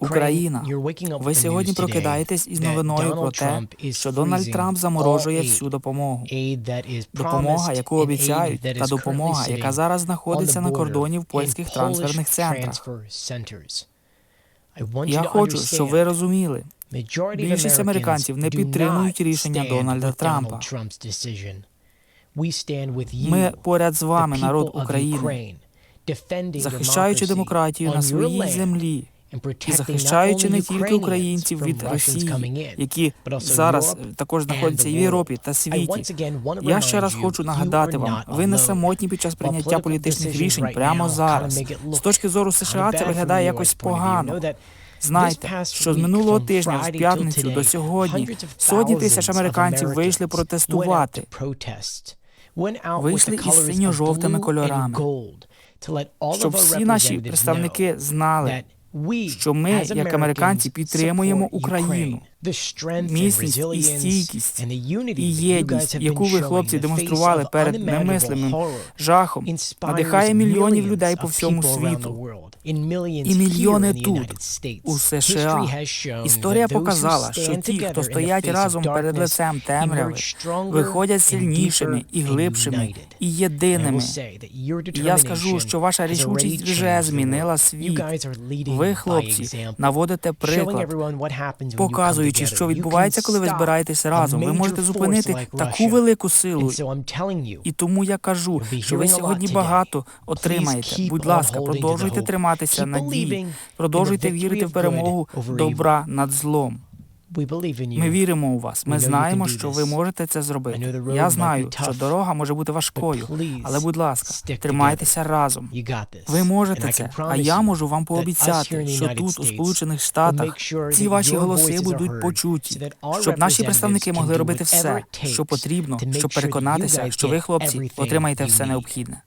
Україна, ви сьогодні прокидаєтесь із новиною про те, що Дональд Трамп заморожує всю допомогу. Допомога, яку обіцяють, та допомога, яка зараз знаходиться на кордоні в польських трансферних центрах. Я хочу, щоб ви розуміли, Більшість американців не підтримують рішення Дональда Трампа. ми поряд з вами, народ України, захищаючи демократію на своїй землі і захищаючи не тільки українців від Росії, які зараз також знаходяться і в Європі та світі. Я ще раз хочу нагадати вам, ви не самотні під час прийняття політичних рішень прямо зараз. З точки зору США це виглядає якось погано. Знайте, що з минулого тижня, з п'ятницю до сьогодні, сотні тисяч американців вийшли протестувати. Вийшли із синьо-жовтими кольорами, щоб всі наші представники знали, що ми, як американці, підтримуємо Україну. Міцність і стійкість І єдність, яку ви, хлопці, демонстрували перед немислимим жахом, надихає мільйонів людей по всьому світу. і мільйони тут, у США. Історія показала, що ті, хто стоять разом перед лицем темряви, виходять сильнішими і глибшими і єдиними. І я скажу, що ваша рішучість вже змінила світ. Ви, хлопці, наводите приклад, показуючи, що відбувається, коли ви збираєтесь разом. Ви можете зупинити таку велику силу. І тому я кажу, що ви сьогодні багато отримаєте. Будь ласка, продовжуйте триматися надії, продовжуйте вірити в перемогу добра над злом. Ми віримо у вас. Ми знаємо, що ви можете це зробити. Я знаю, що дорога може бути важкою, але будь ласка, тримайтеся разом. Ви можете це, а я можу вам пообіцяти, що тут, у Сполучених Штатах, ці ваші голоси будуть почуті, щоб наші представники могли робити все, що потрібно, щоб переконатися, що ви, хлопці, отримаєте все необхідне.